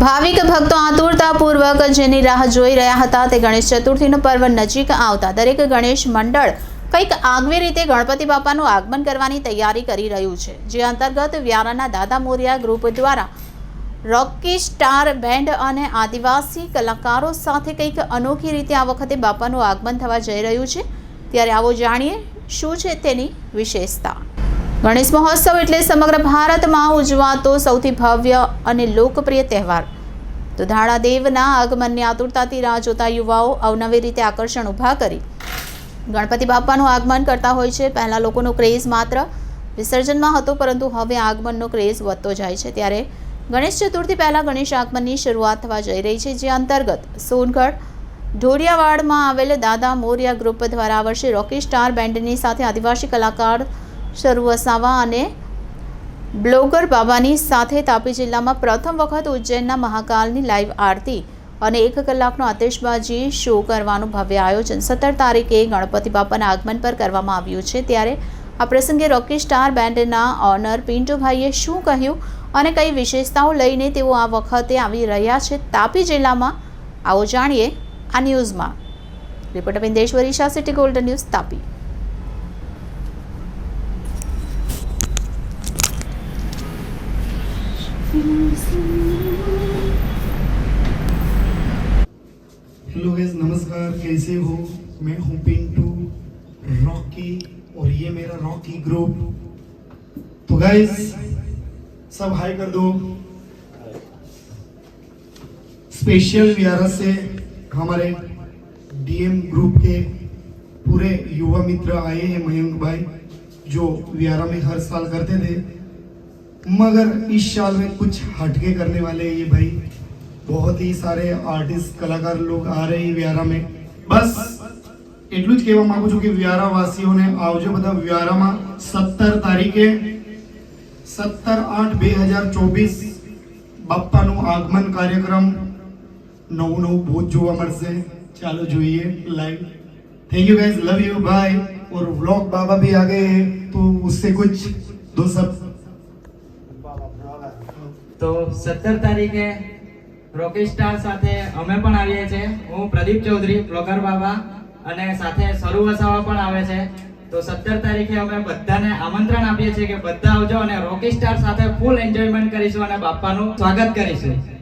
ભાવિક ભક્તો આતુરતાપૂર્વક જેની રાહ જોઈ રહ્યા હતા તે ગણેશ ચતુર્થીનું પર્વ નજીક આવતા દરેક ગણેશ મંડળ કંઈક આગવી રીતે ગણપતિ બાપાનું આગમન કરવાની તૈયારી કરી રહ્યું છે, જે અંતર્ગત વ્યારાના દાદા મોરિયા ગ્રુપ દ્વારા રોકી સ્ટાર બેન્ડ અને આદિવાસી કલાકારો સાથે કંઈક અનોખી રીતે આ વખતે બાપાનું આગમન થવા જઈ રહ્યું છે. ત્યારે આવો જાણીએ, શું છે તેની વિશેષતા? ગણેશ મહોત્સવ એટલે સમગ્ર ભારતમાં ઉજવાતો સૌથી ભવ્ય અને લોકપ્રિય તહેવાર. તો ધાણાદેવના આગમનની આતુરતાથી રાહ જોતા યુવાઓ અવનવી રીતે આકર્ષણ ઊભા કરી. ગણપતિ બાપાનું આગમન કરતા હોય છે. પહેલાં લોકોનો ક્રેઝ માત્ર વિસર્જનમાં હતો, પરંતુ હવે આગમનનો ક્રેઝ વધતો જાય છે. ત્યારે ગણેશ ચતુર્થી પહેલાં ગણેશ આગમનની શરૂઆત થવા જઈ રહી છે, જે અંતર્ગત સોનગઢ ઢોડિયાવાડમાં આવેલ દાદા મોરિયા ગ્રુપ દ્વારા આ વર્ષે રોકી સ્ટાર બેન્ડની સાથે આદિવાસી કલાકાર શરૂ વસાવા અને બ્લોગર બાબાની સાથે તાપી જિલ્લામાં પ્રથમ વખત ઉજ્જૈનના મહાકાલની લાઈવ આરતી અને એક કલાકનો આતિશબાજી શો કરવાનું ભવ્ય આયોજન. સત્તર તારીખે ગણપતિ બાપાના આગમન પર કરવામાં આવ્યું છે. ત્યારે આ પ્રસંગે રોકી સ્ટાર બેન્ડના ઓનર પિન્ટુભાઈએ શું કહ્યું અને કઈ વિશેષતાઓ લઈને તેઓ આ વખતે આવી રહ્યા છે તાપી જિલ્લામાં? આવો જાણીએ આ ન્યૂઝમાં. Reporter Bindeshwari Shah, city golden news, Tapi. Hello guys नमस्कार, कैसे हो? मैं हूँ पिंटू रॉकी और ये मेरा रॉकी ग्रुप तो गाइस सब हाई कर दो। स्पेशल व्यारा से हमारे डीएम ग्रुप के पूरे युवा मित्र आए हैं मयंक भाई, जो व्यारा में हर साल करते थे। मगर इस साल में कुछ हटके करने वाले हैं ये भाई बहुत ही સારે આર્ટિસ્ટ કલાકાર લોગ આ રહી વ્યારામાં બસ એટલું જ કહેવા માંગુ છું કે વ્યારા વાસીઓને આવજો બધા વ્યારામાં સત્તર તારીખે સત્તર આઠ બે હજાર ચોવીસ બાપ્પાનું આગમન કાર્યક્રમ નવું નવું ભૂત જોવા મળશે ચાલો જોઈએ live thank you guys love you bye और व्लॉग बाबा भी आ गए हैं तो उससे कुछ दो सब તો સત્તર તારીખે રોકી સ્ટાર સાથે અમે પણ આવીએ છીએ. હું પ્રદીપ ચૌધરી, બ્લોગર બાબા અને સાથે સરુ વસાવા પણ આવે છે. તો સત્તર તારીખે અમે બધાને આમંત્રણ આપીએ છીએ કે બધા આવજો અને રોકી સ્ટાર સાથે ફૂલ એન્જોયમેન્ટ કરીશું અને બાપાનું સ્વાગત કરીશું.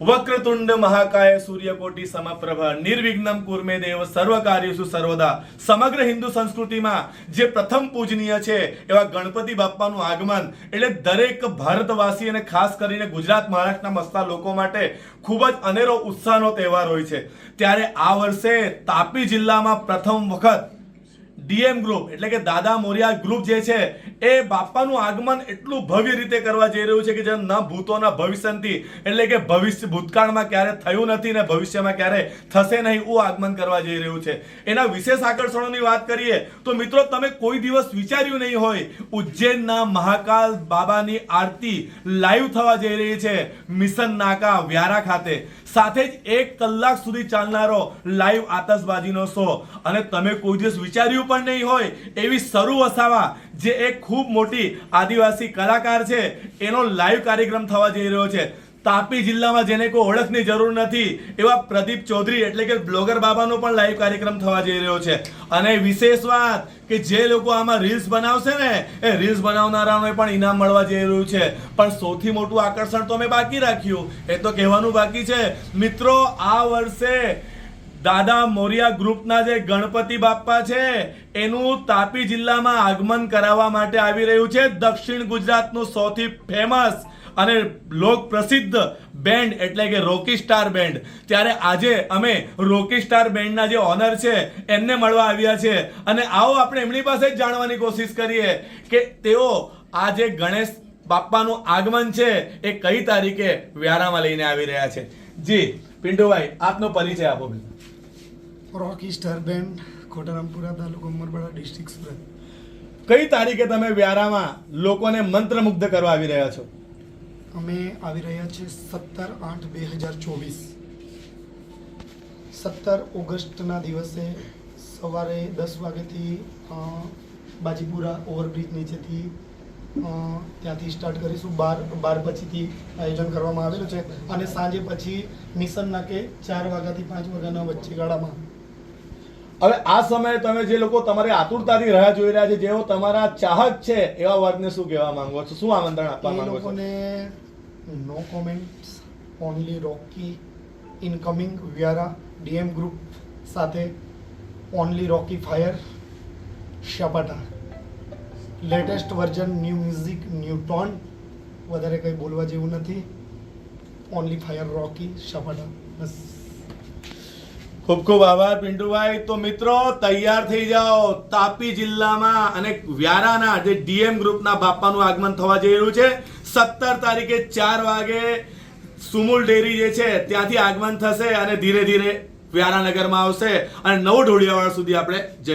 વક્રતુંડ મહાકાય સૂર્યકોટી સમપ્રભ નિર્વિઘ્નમ કુર્મે દેવ સર્વ કાર્યસુ સર્વદા સમગ્ર હિન્દુ સંસ્કૃતિમાં જે પ્રથમ પૂજનીય છે એવા ગણપતિ બાપ્પાનું આગમન, એટલે દરેક ભારતવાસી અને ખાસ કરીને ગુજરાત મહારાષ્ટ્રના મસ્તા લોકો માટે ખૂબ જ અનેરો ઉત્સાહનો તહેવાર હોય છે. ત્યારે આ વર્ષે તાપી જિલ્લામાં પ્રથમ વખત ડીએમ ગ્રુપ, એટલે કે દાદા મોરિયા ગ્રુપ જે છે, એ બાપાનું આગમન એટલું ભવ્ય રીતે કરવા જઈ રહ્યું છે કે જેમ ન ભૂતોના ભવિષ્યથી એટલે કે ભવિષ્ય, ભૂતકાળમાં ક્યારે થયું નથી ને ભવિષ્યમાં ક્યારે થશે નહીં એવું આગમન કરવા જઈ રહ્યું છે. એના વિશેષ આકર્ષણોની વાત કરીએ, તો મિત્રો તમે કોઈ દિવસ વિચાર્યું નહીં હોય, ઉજ્જૈનના મહાકાલ બાબાની આરતી લાઈવ થવા જઈ રહી છે, મિશન નાકા વ્યારા ખાતે. સાથે જ એક કલાક સુધી ચાલનારો લાઈવ આતશબાજીનો શો અને તમે કોઈ દિવસ વિચાર્યું પણ નહીં હોય એવી શરૂ વસાવા, જે એક ખૂબ મોટી આદિવાસી કલાકાર છે, એનો લાઈવ કાર્યક્રમ થવા જઈ રહ્યો છે. તાપી જિલ્લામાં જેને કોઈ ઓળખની જરૂર નથી, એવા પ્રદીપ ચૌધરી એટલે કે બ્લોગર બાબાનો પણ લાઈવ કાર્યક્રમ થવા જઈ રહ્યો છે. અને વિશેષ વાત કે જે લોકો આમાં રીલ્સ બનાવશે ને, એ રીલ્સ બનાવનારાઓને પણ ઇનામ મળવા જઈ રહ્યું છે. પણ સૌથી મોટું આકર્ષણ તો અમે બાકી રાખ્યું. એ તો કહેવાનું બાકી છે. મિત્રો, આ વર્ષે દાદા મોરિયા ગ્રુપના જે ગણપતિ બાપ્પા છે, એનું તાપી જિલ્લામાં આગમન કરાવવા માટે આવી રહ્યું છે. દક્ષિણ ગુજરાતનું સૌથી ફેમસ અને લોક પ્રસિદ્ધ બેન્ડ એટલે કે રોકી સ્ટાર બેન્ડ ત્યારે આજે અમે રોકી સ્ટાર બેન્ડના જે ઓનર છે એમને મળવા આવ્યા છે. અને આવો આપણે એમની પાસે જ જાણવાની કોશિશ કરીએ કે તેઓ આજે ગણેશ બાપ્પાનું આગમન છે એ કઈ તારીખે વ્યારામાં લઈને આવી રહ્યા છે. જી પિન્ટુભાઈ આપનો પરિચય આપો રોકી સ્ટાર બેન્ડ ખોટારામપુરા તાલુકો ઉમરપાડા ડિસ્ટ્રિક્ટ કઈ તારીખે તમે વ્યારામાં લોકોને મંત્રમુગ્ધ કરવા આવી રહ્યા છો? અમે આવી રહ્યા છીએ સત્તર આઠ બે હજાર ચોવીસ. સત્તર ઓગસ્ટના દિવસે સવારે દસ વાગ્યાથી બાજીપુરા ઓવરબ્રિજ નીચેથી ત્યાંથી સ્ટાર્ટ કરીશું. બાર બાર પછીથી આયોજન કરવામાં આવેલું છે અને સાંજે પછી મિશન નાકે ચાર વાગ્યાથી પાંચ વાગ્યાના વચ્ચેગાળામાં હવે આ સમયે તમે જે લોકો તમારી આતુરતાથી રાહ જોઈ રહ્યા છે જેઓ તમારા ચાહક છે એવા વર્ગને શું કહેવા માંગો છો? શું આમંત્રણ આપવા માંગો છો? લોકોને no comments only Rocky incoming Vyara DM group સાથે only Rocky fire શપાટા latest version new music new tone વધારે કંઈ બોલવા જેવું નથી. ઓનલી ફાયર રોકી શપાટા બસ. ખૂબ ખૂબ આભાર પિન્ટુભાઈ. તો મિત્રો, તૈયાર થઈ જાઓ તાપી જિલ્લામાં અને વ્યારાના જે ડીએમ ગ્રુપના બાપાનું આગમન થવા જઈ રહ્યું છે. સત્તર તારીખે ચાર વાગે સુમુલ ડેરી જે છે, ત્યાંથી આગમન થશે અને ધીરે ધીરે વ્યારાનગરમાં આવશે અને નવ ઢોળિયાવાડ સુધી આપણે જઈશું.